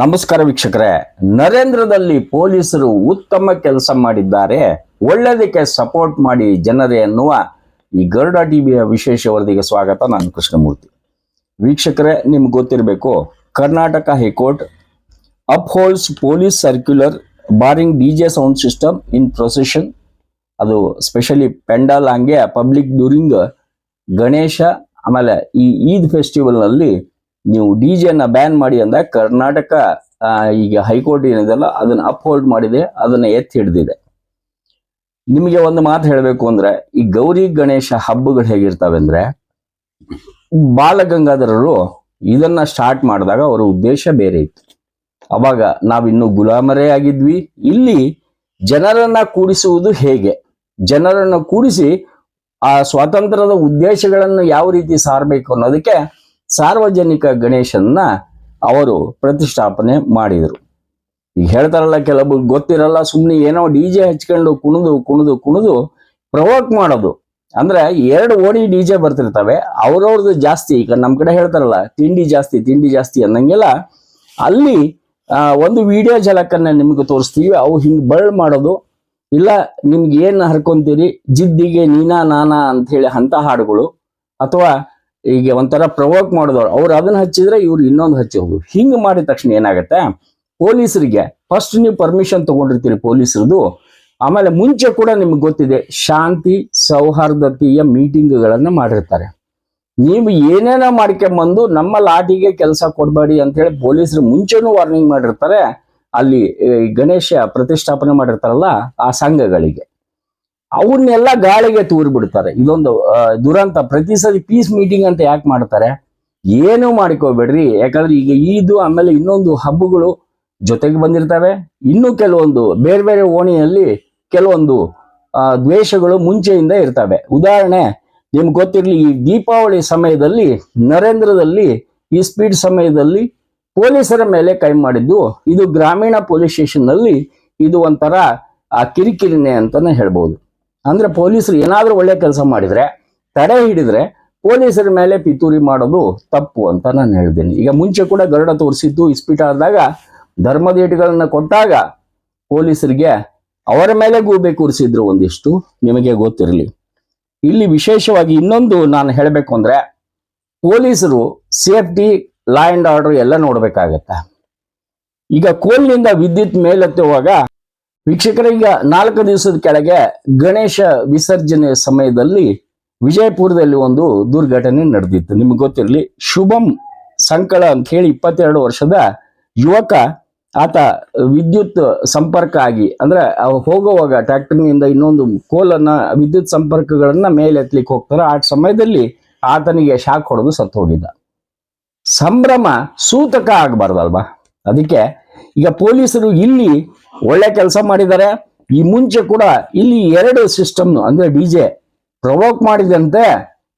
ನಮಸ್ಕಾರ ವೀಕ್ಷಕರೇ. ನರೇಂದ್ರದಲ್ಲಿ ಪೊಲೀಸರು ಉತ್ತಮ ಕೆಲಸ ಮಾಡಿದ್ದಾರೆ. ಒಳ್ಳೆಯದಕ್ಕೆ ಸಪೋರ್ಟ್ ಮಾಡಿ ಜನರೇ ಎನ್ನುವ ಈ ಗರುಡ ಟಿವಿಯ ವಿಶೇಷ ವರದಿಗೆ ಸ್ವಾಗತ. ನಾನು ಕೃಷ್ಣಮೂರ್ತಿ. ವೀಕ್ಷಕರೇ, ನಿಮ್ಗೆ ಗೊತ್ತಿರಬೇಕು, Karnataka high court upholds police circular barring D J sound system in procession ಅದು ಸ್ಪೆಷಲಿ ಪೆಂಡಾಲ್ ಹಂಗೆ ಪಬ್ಲಿಕ್ ಡ್ಯೂರಿಂಗ್ ಗಣೇಶ, ಆಮೇಲೆ ಈ ಈದ್ ಫೆಸ್ಟಿವಲ್ನಲ್ಲಿ ನೀವು ಡಿ ಜೆನ ಬ್ಯಾನ್ ಮಾಡಿ ಅಂದ ಕರ್ನಾಟಕ ಈಗ ಹೈಕೋರ್ಟ್ ಏನಿದೆಲ್ಲ ಅದನ್ನ ಅಪ್ಹೋಲ್ಡ್ ಮಾಡಿದೆ, ಅದನ್ನ ಎತ್ತಿ ಹಿಡಿದಿದೆ. ನಿಮಗೆ ಒಂದು ಮಾತು ಹೇಳಬೇಕು ಅಂದ್ರೆ, ಈ ಗೌರಿ ಗಣೇಶ ಹಬ್ಬಗಳು ಹೇಗಿರ್ತವೆ ಅಂದ್ರೆ ಬಾಲಗಂಗಾಧರರು ಇದನ್ನ ಸ್ಟಾರ್ಟ್ ಮಾಡಿದಾಗ ಅವರ ಉದ್ದೇಶ ಬೇರೆ ಇತ್ತು. ಅವಾಗ ನಾವಿನ್ನು ಗುಲಾಮರೇ ಆಗಿದ್ವಿ. ಇಲ್ಲಿ ಜನರನ್ನ ಕೂಡಿಸುವುದು ಹೇಗೆ? ಜನರನ್ನು ಕೂಡಿಸಿ ಆ ಸ್ವಾತಂತ್ರ್ಯದ ಉದ್ದೇಶಗಳನ್ನು ಯಾವ ರೀತಿ ಸಾರಬೇಕು ಅನ್ನೋದಕ್ಕೆ ಸಾರ್ವಜನಿಕ ಗಣೇಶನ್ನ ಅವರು ಪ್ರತಿಷ್ಠಾಪನೆ ಮಾಡಿದರು. ಈಗ ಹೇಳ್ತಾರಲ್ಲ ಕೆಲವು ಗೊತ್ತಿರಲ್ಲ ಸುಮ್ಮನೆ ಏನೋ ಡಿ ಜೆ ಹಚ್ಕೊಂಡು ಕುಣಿದು ಕುಣಿದು ಕುಣಿದು ಪ್ರವೋಕ್ ಮಾಡೋದು. ಅಂದ್ರೆ ಎರಡು ಓಡಿ ಡಿ ಜೆ ಬರ್ತಿರ್ತವೆ, ಅವ್ರವ್ರದ್ದು ಜಾಸ್ತಿ. ಈಗ ನಮ್ಮ ಕಡೆ ಹೇಳ್ತಾರಲ್ಲ, ತಿಂಡಿ ಜಾಸ್ತಿ ತಿಂಡಿ ಜಾಸ್ತಿ ಅನ್ನಂಗೆಲ್ಲ, ಅಲ್ಲಿ ಒಂದು ವಿಡಿಯೋ ಝಲಕನ್ನ ನಿಮ್ಗೆ ತೋರಿಸ್ತೀವಿ, ಅವು ಹಿಂಗೆ ಬಳ್ ಮಾಡೋದು. ಇಲ್ಲ, ನಿಮ್ಗೆ ಏನು ಹರ್ಕೊಂತೀರಿ, ಜಿದ್ದಿಗೆ ನೀನಾ, ನಾನಾ ಅಂತ ಹೇಳಿ ಅಂತ ಹಾಡುಗಳು. ಅಥವಾ ಈಗ ಒಂಥರ ಪ್ರವೋಕ್ ಮಾಡಿದವ್ರು. ಅವ್ರು ಅದನ್ನ ಹಚ್ಚಿದ್ರೆ ಇವ್ರು ಇನ್ನೊಂದು ಹಚ್ಚೋದು ಹಿಂಗ್ ಮಾಡಿದ ತಕ್ಷಣ ಏನಾಗುತ್ತೆ? ಪೊಲೀಸರಿಗೆ ಫಸ್ಟ್ ನೀವು ಪರ್ಮಿಷನ್ ತಗೊಂಡಿರ್ತೀರಿ ಪೊಲೀಸರದು. ಆಮೇಲೆ ಮುಂಚೆ ಕೂಡ ನಿಮ್ಗೆ ಗೊತ್ತಿದೆ, ಶಾಂತಿ, ಸೌಹಾರ್ದತೆಯ ಮೀಟಿಂಗ್ಗಳನ್ನ ಮಾಡಿರ್ತಾರೆ. ನೀವು ಏನೇನ ಮಾಡ್ಕೊಂಬಂದು ನಮ್ಮ ಲಾಟಿಗೆ ಕೆಲಸ ಕೊಡಬೇಡಿ ಅಂತ ಹೇಳಿ ಪೊಲೀಸರು ಮುಂಚೆನೂ ವಾರ್ನಿಂಗ್ ಮಾಡಿರ್ತಾರೆ. ಅಲ್ಲಿ ಗಣೇಶ ಪ್ರತಿಷ್ಠಾಪನೆ ಮಾಡಿರ್ತಾರಲ್ಲ ಆ ಸಂಘಗಳಿಗೆ. ಅವನ್ನೆಲ್ಲ ಗಾಳಿಗೆ ತೂರಿ ಬಿಡ್ತಾರೆ. ಇದೊಂದು ದುರಂತ. ಪ್ರತಿ ಸರಿ ಪೀಸ್ ಮೀಟಿಂಗ್ ಅಂತ ಯಾಕೆ ಮಾಡ್ತಾರೆ? ಏನು ಮಾಡ್ಕೋಬೇಡ್ರಿ. ಯಾಕಂದ್ರೆ ಈಗ ಈದು ಆಮೇಲೆ ಇನ್ನೊಂದು ಹಬ್ಬಗಳು ಜೊತೆಗೆ ಬಂದಿರ್ತವೆ. ಇನ್ನು ಕೆಲವೊಂದು, ಬೇರೆ ಬೇರೆ ಓಣಿಯಲ್ಲಿ ಕೆಲವೊಂದು ದ್ವೇಷಗಳು ಮುಂಚೆಯಿಂದ ಇರ್ತವೆ. ಉದಾಹರಣೆ, ನಿಮ್ಗೆ ಗೊತ್ತಿರಲಿ, ಈ ದೀಪಾವಳಿ ಸಮಯದಲ್ಲಿ, ನರೇಂದ್ರದಲ್ಲಿ, ಈ ಸ್ಪೀಡ್ ಸಮಯದಲ್ಲಿ ಪೊಲೀಸರ ಮೇಲೆ ಕೈ ಮಾಡಿದ್ದು, ಇದು ಗ್ರಾಮೀಣ ಪೊಲೀಸ್ ಸ್ಟೇಷನ್ನಲ್ಲಿ ಇದು ಒಂಥರ ಕಿರಿಕಿರಿನೆ ಅಂತಾನೆ ಹೇಳ್ಬೋದು. ಅಂದ್ರೆ ಪೊಲೀಸರು ಏನಾದರೂ ಒಳ್ಳೆ ಕೆಲಸ ಮಾಡಿದ್ರೆ, ತಡೆ ಹಿಡಿದ್ರೆ ಪೊಲೀಸರ ಮೇಲೆ ಪಿತೂರಿ ಮಾಡೋದು ತಪ್ಪು ಅಂತ ನಾನು ಹೇಳಿದ್ದೀನಿ ಈಗ ಮುಂಚೆ ಕೂಡ ಗರುಡ ತೋರಿಸಿದ್ದು ಇಸ್ಪೀಟ್ ಆದಾಗ ಧರ್ಮದೇಟುಗಳನ್ನ ಕೊಟ್ಟಾಗ ಪೊಲೀಸರಿಗೆ ಅವರ ಮೇಲೆ ಗೂಬೆ ಕೂರಿಸಿದ್ರು ಒಂದಿಷ್ಟು, ನಿಮಗೆ ಗೊತ್ತಿರಲಿ. ಇಲ್ಲಿ ವಿಶೇಷವಾಗಿ ಇನ್ನೊಂದು ನಾನು ಹೇಳಬೇಕು ಅಂದ್ರೆ ಪೊಲೀಸರು ಸೇಫ್ಟಿ ಲಾ ಅಂಡ್ ಆರ್ಡರ್ ಎಲ್ಲ ನೋಡ್ಬೇಕಾಗತ್ತೆ. ಈಗ ಕೋಲ್ನಿಂದ ವಿದ್ಯುತ್ ಮೇಲೆತ್ತುವಾಗ ವೀಕ್ಷಕರೀಗ ನಾಲ್ಕು ದಿವಸದ ಕೆಳಗೆ ಗಣೇಶ ವಿಸರ್ಜನೆ ಸಮಯದಲ್ಲಿ ವಿಜಯಪುರದಲ್ಲಿ ಒಂದು ದುರ್ಘಟನೆ ನಡೆದಿತ್ತು. ನಿಮ್ಗೆ ಗೊತ್ತಿರಲಿ, ಶುಭಂ ಸಂಕಳ ಅಂತ ಹೇಳಿ ಇಪ್ಪತ್ತೆರಡು ವರ್ಷದ ಯುವಕ, ಆತ ವಿದ್ಯುತ್ ಸಂಪರ್ಕ ಆಗಿ, ಅಂದ್ರೆ ಹೋಗುವಾಗ ಟ್ರ್ಯಾಕ್ಟರ್ನಿಂದ ಇನ್ನೊಂದು ಕೋಲನ್ನ, ವಿದ್ಯುತ್ ಸಂಪರ್ಕಗಳನ್ನ ಮೇಲೆ ಎತ್ತಲಿಕ್ಕೆ ಹೋಗ್ತಾರೆ, ಆ ಸಮಯದಲ್ಲಿ ಆತನಿಗೆ ಶಾಕ್ ಹೊಡೆದು ಸತ್ತು ಹೋಗಿದ್ದ ಸಂಭ್ರಮ ಸೂತಕ ಆಗಬಾರ್ದಲ್ವಾ? ಅದಕ್ಕೆ ಈಗ ಪೊಲೀಸರು ಇಲ್ಲಿ ಒಳ್ಳೆ ಕೆಲಸ ಮಾಡಿದ್ದಾರೆ. ಈ ಮುಂಚೆ ಕೂಡ ಇಲ್ಲಿ ಎರಡು ಸಿಸ್ಟಮ್ ಅಂದ್ರೆ ಡಿಜೆ ಪ್ರವೋಕ್ ಮಾಡಿದಂತೆ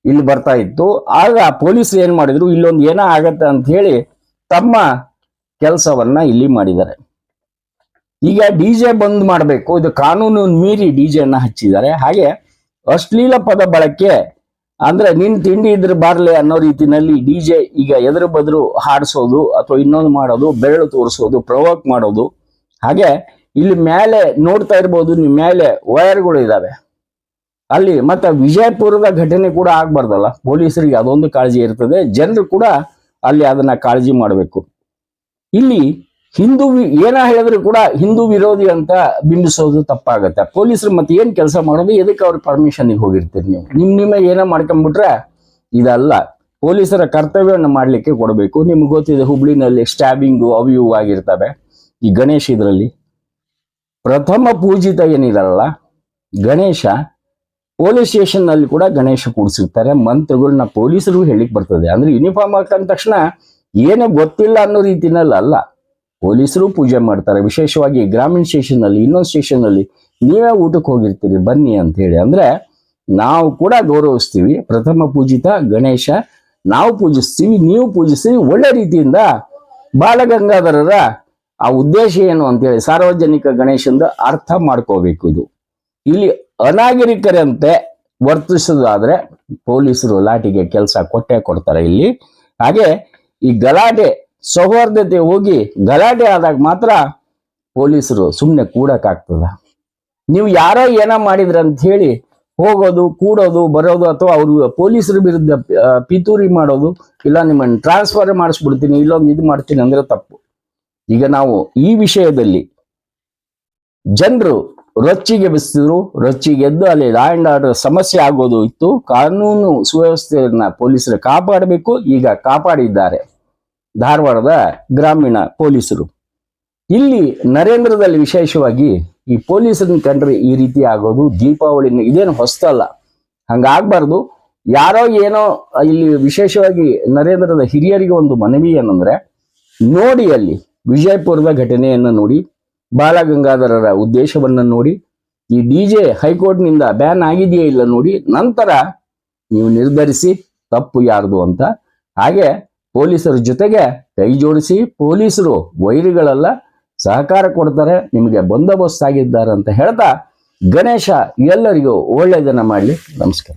ಇಲ್ಲಿ ಬರ್ತಾ ಇತ್ತು. ಆಗ ಪೊಲೀಸ್ ಏನ್ ಮಾಡಿದ್ರು, ಇಲ್ಲೊಂದು ಏನೋ ಆಗತ್ತೆ ಅಂತ ಹೇಳಿ ತಮ್ಮ ಕೆಲಸವನ್ನ ಇಲ್ಲಿ ಮಾಡಿದ್ದಾರೆ. ಈಗ ಡಿ ಜೆ ಬಂದ್ ಮಾಡಬೇಕು. ಇದು ಕಾನೂನು ಮೀರಿ ಡಿಜೆ ಅನ್ನ ಹಚ್ಚಿದ್ದಾರೆ. ಹಾಗೆ ಅಶ್ಲೀಲ ಪದ ಬಳಕೆ ಅಂದ್ರೆ ನಿನ್ ತಿಂಡಿ ಇದ್ರೆ ಬಾರ್ಲೆ ಅನ್ನೋ ರೀತಿನಲ್ಲಿ ಡಿ ಜೆ ಈಗ ಎದುರು ಬದ್ರು ಹಾಡಿಸೋದು ಅಥವಾ ಇನ್ನೊಂದು ಮಾಡೋದು, ಬೆರಳು ತೋರಿಸೋದು ಪ್ರವೋಕ್ ಮಾಡೋದು. ಹಾಗೆ ಇಲ್ಲಿ ಮೇಲೆ ನೋಡ್ತಾ ಇರ್ಬೋದು, ನಿಮ್ ಮೇಲೆ ವೈರ್ಗಳು ಇದಾವೆ. ಅಲ್ಲಿ ಮತ್ತೆ ವಿಜಯಪುರದ ಘಟನೆ ಕೂಡ ಆಗ್ಬಾರ್ದಲ್ಲ? ಪೊಲೀಸರಿಗೆ ಅದೊಂದು ಕಾಳಜಿ ಇರ್ತದೆ, ಜನರು ಕೂಡ ಅಲ್ಲಿ ಅದನ್ನ ಕಾಳಜಿ ಮಾಡಬೇಕು. ಇಲ್ಲಿ ಹಿಂದೂ ಏನ ಹೇಳಿದ್ರು ಕೂಡ ಹಿಂದೂ ವಿರೋಧಿ ಅಂತ ಬಿಂಬಿಸೋದು ತಪ್ಪಾಗತ್ತೆ. ಪೊಲೀಸರು ಮತ್ತೆ ಏನ್ ಕೆಲಸ ಮಾಡೋದು ಎದಕ್ಕೆ ಅವ್ರ ಪರ್ಮಿಷನ್ ಹೋಗಿರ್ತೀರಿ ನೀವು? ನಿಮ್ ನಿಮ್ಮ ಏನೋ ಮಾಡ್ಕೊಂಡ್ಬಿಟ್ರೆ ಇದಲ್ಲ. ಪೊಲೀಸರ ಕರ್ತವ್ಯವನ್ನು ಮಾಡ್ಲಿಕ್ಕೆ ಕೊಡಬೇಕು. ನಿಮ್ಗೆ ಗೊತ್ತಿದೆ ಹುಬ್ಳಿನಲ್ಲಿ ಸ್ಟ್ಯಾಬಿಂಗು ಅವು ಇವು ಆಗಿರ್ತವೆ. ಈ ಗಣೇಶ ಇದರಲ್ಲಿ. ಪ್ರಥಮ ಪೂಜಿತ ಏನಿರಲ್ಲ, ಗಣೇಶ, ಪೊಲೀಸ್ ಸ್ಟೇಷನ್ನಲ್ಲಿ ಕೂಡ ಗಣೇಶ ಕೂಡಿಸಿರ್ತಾರೆ. ಮಂತ್ರಗಳನ್ನ ಪೊಲೀಸರು ಹೇಳಿಕ್ ಬರ್ತದೆ. ಅಂದ್ರೆ ಯೂನಿಫಾರ್ಮ್ ಹಾಕಂದ ತಕ್ಷಣ ಏನು ಗೊತ್ತಿಲ್ಲ ಅನ್ನೋ ರೀತಿನಲ್ಲಿ ಅಲ್ಲ ಪೊಲೀಸರು ಪೂಜೆ ಮಾಡ್ತಾರೆ. ವಿಶೇಷವಾಗಿ ಗ್ರಾಮೀಣ ಸ್ಟೇಷನ್ನಲ್ಲಿ, ಇನ್ನೊಂದು ಸ್ಟೇಷನ್ನಲ್ಲಿ ನೀವೇ ಊಟಕ್ಕೆ ಹೋಗಿರ್ತೀರಿ, ಬನ್ನಿ ಅಂತ ಹೇಳಿ. ಅಂದರೆ ನಾವು ಕೂಡ ಗೌರವಿಸ್ತೀವಿ. ಪ್ರಥಮ ಪೂಜಿತ ಗಣೇಶ, ನಾವು ಪೂಜಿಸ್ತೀವಿ, ನೀವು ಪೂಜಿಸ್ತೀವಿ. ಒಳ್ಳೆ ರೀತಿಯಿಂದ ಬಾಲಗಂಗಾಧರರ ಆ ಉದ್ದೇಶ ಏನು ಅಂತೇಳಿ ಸಾರ್ವಜನಿಕ ಗಣೇಶಂದು ಅರ್ಥ ಮಾಡ್ಕೋಬೇಕು ಇದು. ಇಲ್ಲಿ ಅನಾಗರಿಕರಂತೆ ವರ್ತಿಸೋದಾದ್ರೆ ಪೊಲೀಸರು ಲಾಟಿಗೆ ಕೆಲಸ ಕೊಟ್ಟೆ ಕೊಡ್ತಾರೆ ಇಲ್ಲಿ. ಹಾಗೆ ಈ ಗಲಾಟೆ ಸೌಹಾರ್ದತೆ ಹೋಗಿ ಗಲಾಟೆ ಆದಾಗ ಮಾತ್ರ ಪೊಲೀಸರು ಸುಮ್ಮನೆ ಕೂಡಕ್ಕಾಗ್ತದ ನೀವು ಯಾರೋ ಏನೋ ಮಾಡಿದ್ರ ಅಂತ ಹೇಳಿ ಹೋಗೋದು, ಕೂಡೋದು, ಬರೋದು ಅಥವಾ ಅವರು ಪೊಲೀಸರ ವಿರುದ್ಧ ಪಿತೂರಿ ಮಾಡೋದು, ಇಲ್ಲ ನಿಮ್ಮನ್ನು ಟ್ರಾನ್ಸ್ಫರ್ ಮಾಡಿಸ್ಬಿಡ್ತೀನಿ, ಇಲ್ಲೊಂದು ಇದು ಮಾಡ್ತೀನಿ ಅಂದ್ರೆ ತಪ್ಪು. ಈಗ ನಾವು ಈ ವಿಷಯದಲ್ಲಿ ಜನರು ರೊಚ್ಚಿಗೆ ಬಿಸಿದ್ರು ರೊಚ್ಚಿಗೆ ಎದ್ದು ಅಲ್ಲಿ ಲಾ ಅಂಡ್ ಆರ್ಡರ್ ಸಮಸ್ಯೆ ಆಗೋದು ಇತ್ತು, ಕಾನೂನು ಸುವ್ಯವಸ್ಥೆಯನ್ನ ಪೊಲೀಸರು ಕಾಪಾಡಬೇಕು, ಈಗ ಕಾಪಾಡಿದ್ದಾರೆ. ಧಾರವಾಡದ ಗ್ರಾಮೀಣ ಪೊಲೀಸರು. ಇಲ್ಲಿ ನರೇಂದ್ರದಲ್ಲಿ ವಿಶೇಷವಾಗಿ ಈ ಪೊಲೀಸರನ್ನ ಕಂಡ್ರೆ ಈ ರೀತಿ ಆಗೋದು ದೀಪಾವಳಿ ಇದೇನು ಹೊಸ್ತಲ್ಲ. ಹಂಗಾಗ್ಬಾರ್ದು. ಯಾರೋ ಏನೋ ಇಲ್ಲಿ ವಿಶೇಷವಾಗಿ ನರೇಂದ್ರದ ಹಿರಿಯರಿಗೆ ಒಂದು ಮನವಿ ಏನಂದ್ರೆ, ನೋಡಿ ಅಲ್ಲಿ ವಿಜಯಪುರದ ಘಟನೆಯನ್ನು ನೋಡಿ, ಬಾಲಗಂಗಾಧರರ ಉದ್ದೇಶವನ್ನ ನೋಡಿ, ಈ ಡಿ ಜೆ ಹೈಕೋರ್ಟ್ನಿಂದ ಬ್ಯಾನ್ ಆಗಿದೆಯೇ ಇಲ್ಲ ನೋಡಿ ನಂತರ ನೀವು ನಿರ್ಧರಿಸಿ ತಪ್ಪು ಯಾರ್ದು ಅಂತ. ಹಾಗೆ ಪೊಲೀಸರ ಜೊತೆಗೆ ಕೈ ಜೋಡಿಸಿ ಪೊಲೀಸರು ವೈರಿಗಳೆಲ್ಲ ಸಹಕಾರ ಕೊಡ್ತಾರೆ, ನಿಮಗೆ ಬಂದೋಬಸ್ತ್ ಆಗಿದ್ದಾರೆ ಅಂತ ಹೇಳ್ತಾ ಗಣೇಶ ಎಲ್ಲರಿಗೂ ಒಳ್ಳೆಯದನ್ನು ಮಾಡಲಿ. ನಮಸ್ಕಾರ.